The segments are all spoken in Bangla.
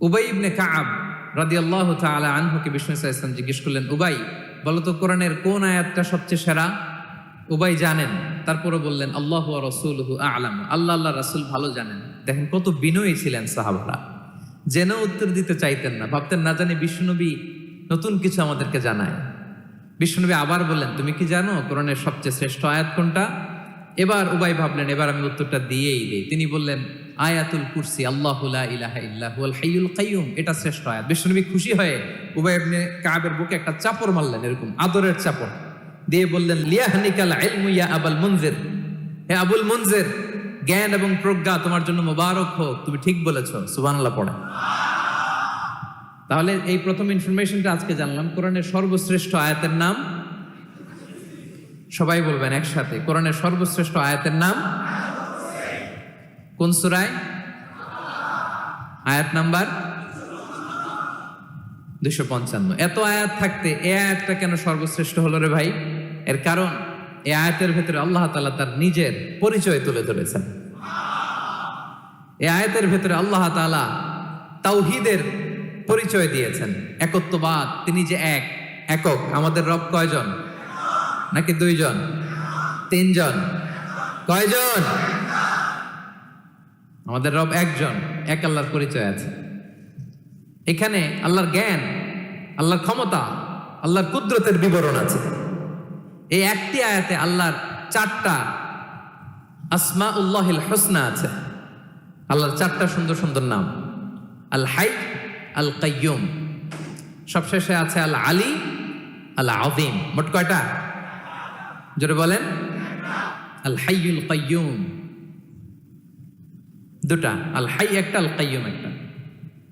উবাই ইবনে কাআব রাদিয়াল্লাহু তাআলা আনহুকে বিষ্ণু ইসা ইসলাম জিজ্ঞেস করলেন, উবাই, বলো তো কোরআনের কোন আয়াতটা সবচেয়ে সেরা? উবাই জানেন তারপরে বললেন, আল্লাহ রসুলহু আলাম। আল্লাহ আল্লাহ, রাসূল ভালো জানেন। দেখেন কত বিনয়ী ছিলেন সাহাবারা। জেনে উত্তর দিতে চাইতেন না, ভাবতেন না জানি বিষ্ণুনবী নতুন কিছু আমাদেরকে জানায়। বিষ্ণুনবী আবার বললেন, তুমি কি জানো কোরআনের সবচেয়ে শ্রেষ্ঠ আয়াত কোনটা? এবার উবাই ভাবলেন, এবার আমি উত্তরটা দিয়েই দিই। তিনি বললেন আয়াতুল কুরসি, আল্লাহ ইলাহা ইল্লাহুল এটা শ্রেষ্ঠ আয়াত। বিষ্ণুনবী খুশি হয়ে উবাই ইবনে কাবের বুকে একটা চাপড় মারলেন এরকম, আদরের চাপড়। দিয়ে বললেন, লিয়াহনিকাল ইলমু আবুল মুনজির। হে আবুল মুনজির, জ্ঞান এবং প্রজ্ঞা তোমার জন্য মোবারক হোক। তুমি ঠিক বলেছ, সুবহানাল্লাহ পড়ে। তাহলে এই প্রথম ইনফরমেশনটা আজকে জানলাম, কোরআনের সর্বশ্রেষ্ঠ আয়াতের নাম? সবাই বলবেন একসাথে, কোরআনের সর্বশ্রেষ্ঠ আয়াতের নাম? কোন সুরায়? আয়াত নাম্বার দুশো পঞ্চান্ন। এত আয়াত থাকতে এ আয়াতটা কেন সর্বশ্রেষ্ঠ হলো রে ভাই? এর কারণ, এ আয়াতের ভেতরে আল্লাহ তাআলা তার নিজের পরিচয় তুলে ধরেছেন। এ আয়াতের ভেতরে আল্লাহ তাআলা তাওহিদের পরিচয় দিয়েছেন। একত্ববাদ, তিনি যে এক, একক, আমাদের রব কয়জন? নাকি দুইজন? তিনজন? কয়জন? আমাদের রব একজন, এক আল্লাহর পরিচয় আছে। এখানে আল্লাহর জ্ঞান, আল্লাহর ক্ষমতা, আল্লাহর কুদরতের বিবরণ আছে। এই একটি আয়াতে আল্লাহর চারটা আসমা উল্লাহিল হোসনা আছে। আল্লাহর চারটা সুন্দর সুন্দর নাম। আল হাই, আল কাইয়ুম। সবশেষে আছে আল আলী, আল আযীম। মোট কয়টা? জোরে বলেন। আল হাইয়ুল কাইয়ুম। দুটা, আল হাই একটা, আল কাইয়ুম একটা।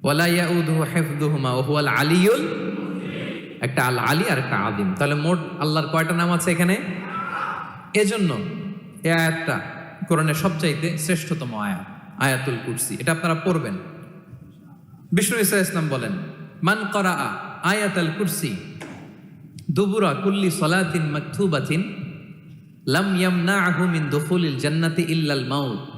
ওয়ালা ইয়াউদুহু হিফযুহুমা ওয়া হুয়াল আলিয়ুল একটা, আল আলী আর একটা আদিম তাহলে মোট আল্লাহর কয়টা নাম আছে এখানে? এজন্য এই আয়াতটা কোরআনের সবচাইতে শ্রেষ্ঠতম আয়াত, আয়াতুল কুরসি। এটা আপনারা পড়বেন। বিষ্ণু ইসা ইসলাম বলেন, মান করা আয়াতাল কুরসি দুবুরা কুল্লি সলাতিন মাকথুবাতিন লাম ইয়ামনাহু মিন দুখুলিল জান্নাতি ইল্লাল মাউত।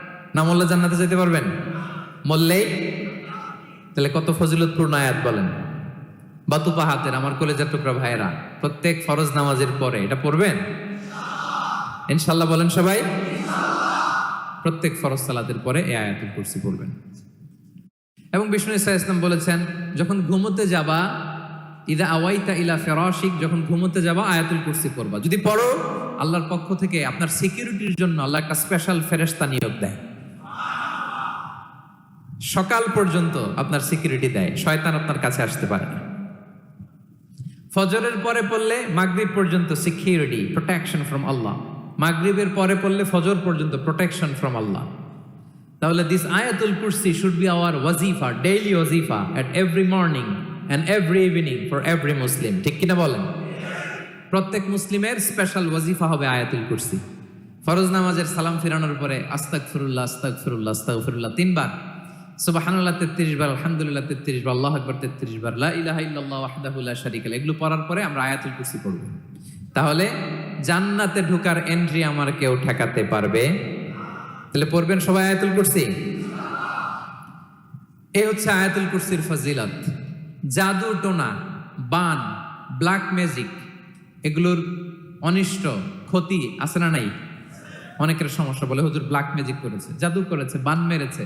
না মরলে জান্নাতে যেতে পারবেন? মরলেই তাহলে কত ফজিলতপূর্ণ আয়াত বলেন। বাতুপা হাতের আমার কলেজের টুকরা ভাইয়েরা, প্রত্যেক ফরজ নামাজের পরে এটা পড়বেন? ইনশাল্লাহ বলেন সবাই। প্রত্যেক ফরজ সালাতের পরে এ আয়াতুল কুরসি পড়বেন। এবং বিষ্ণু ইসা ইসলাম বলেছেন, যখন ঘুমোতে যাবা, ইদা আওয়াইতা ইলা ফেরাশিক, যখন ঘুমোতে যাবা, আয়াতুল কুরসি পড়বা। যদি পড়ো, আল্লাহর পক্ষ থেকে আপনার সিকিউরিটির জন্য আল্লাহ একটা স্পেশাল ফেরেস্তা নিয়োগ দেয়। সকাল পর্যন্ত আপনার সিকিউরিটি দেয়। শয়তান আপনার কাছে আসতে পারে না। ফজরের পরে পড়লে মাগরিব পর্যন্ত সিকিউরিটি প্রোটেকশন ফ্রম আল্লাহ মাগরিবের পরে পড়লে ফজর পর্যন্ত প্রোটেকশন ফ্রম আল্লাহ তাহলে দিস আয়াতুল কুরসি শুড বি আওয়ার ওয়াজিফা daily ওয়াজিফা at every morning and every evening for every Muslim ঠিক কিনা বলেন? প্রত্যেক মুসলিমের স্পেশাল ওয়াজিফা হবে আয়াতুল কুরসি ফরজ নামাজের সালাম ফিরানোর পরে আস্তাক ফিরুল্লাহ আস্তাক ফিরুল্লাহ আস্তাক ফিরুল্লাহ তিনবার। সুবহানাল্লাহ তেত্রিশ বার, আলহামদুলিল্লাহ তেত্রিশ বার, আল্লাহ আকবর তেত্রিশ বার ইলাহা ইল্লাল্লাহ ওয়াহদাহু লা এগুলো পড়ার পরে আমরা আয়াতুল কুরসি পড়ব। তাহলে জান্নাতে এন্ট্রি আমার কেউ ঠেকাতে পারবে? তাহলে পড়বেন সবাই আয়াতুল কুরসি? এই হচ্ছে আয়াতুল কুরসির ফজিলত। জাদু টোনা, বান ব্ল্যাক ম্যাজিক এগুলোর অনিষ্ট, ক্ষতি আছে না নাই? অনেকের সমস্যা বলে, হুজুর ব্ল্যাক ম্যাজিক করেছে, জাদু করেছে, বান মেরেছে।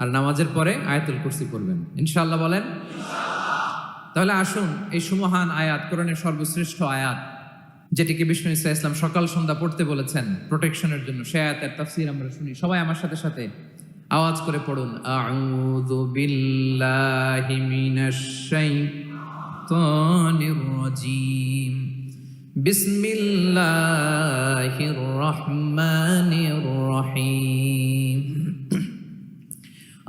আর নামাজের পরে আয়াতুল কুরসি পড়বেন। ইনশাআল্লাহ বলেন? তাহলে আসুন এই সুমহান আয়াত কোরআনের সর্বশ্রেষ্ঠ আয়াত যেটিকে বিষ্ণু ইসা ইসলাম সকাল সন্ধ্যা পড়তে বলেছেন প্রোটেকশনের জন্য। সে আয়াতের তাফসীর আমরা শুনি। সবাই আমার সাথে সাথে আওয়াজ করে পড়ুন। আউযু বিল্লাহি মিনাশ শাইতানির রাজিম। বিসমিল্লাহির রহমানির রহিম।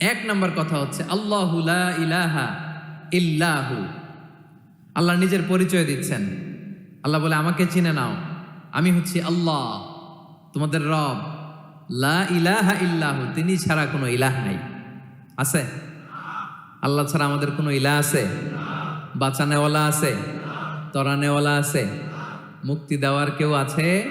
এক নম্বর কথা হচ্ছে, আল্লাহু ইলাহা ইল্লাহু। আল্লাহ নিজের পরিচয় দিচ্ছেন। আল্লাহ বলে, আমাকে চিনে নাও। আমি হচ্ছি আল্লাহ, তোমাদের রব। লা ইলাহা ইল্লাহু, তিনি ছাড়া কোনো ইলাহ নাই। আছে? আল্লাহ ছাড়া আমাদের কোনো ইলাহ আছে? বাঁচানেওয়ালা আছে? তরানেওয়ালা আছে? মুক্তি দেওয়ার কেউ আছে?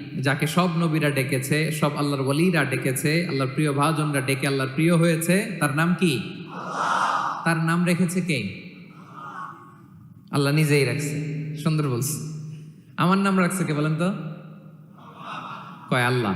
যাকে সব নবীরা ডেকেছে, সব আল্লাহর ওলিরা ডেকেছে, আল্লাহর প্রিয় ভাজনরা ডেকে আল্লাহর প্রিয় হয়েছে, তার নাম কি? তার নাম রেখেছে কে? আল্লাহ নিজেই রাখছে। সুন্দর বলছে। আমার নাম রাখছে কে বলেন তো? কয় আল্লাহ।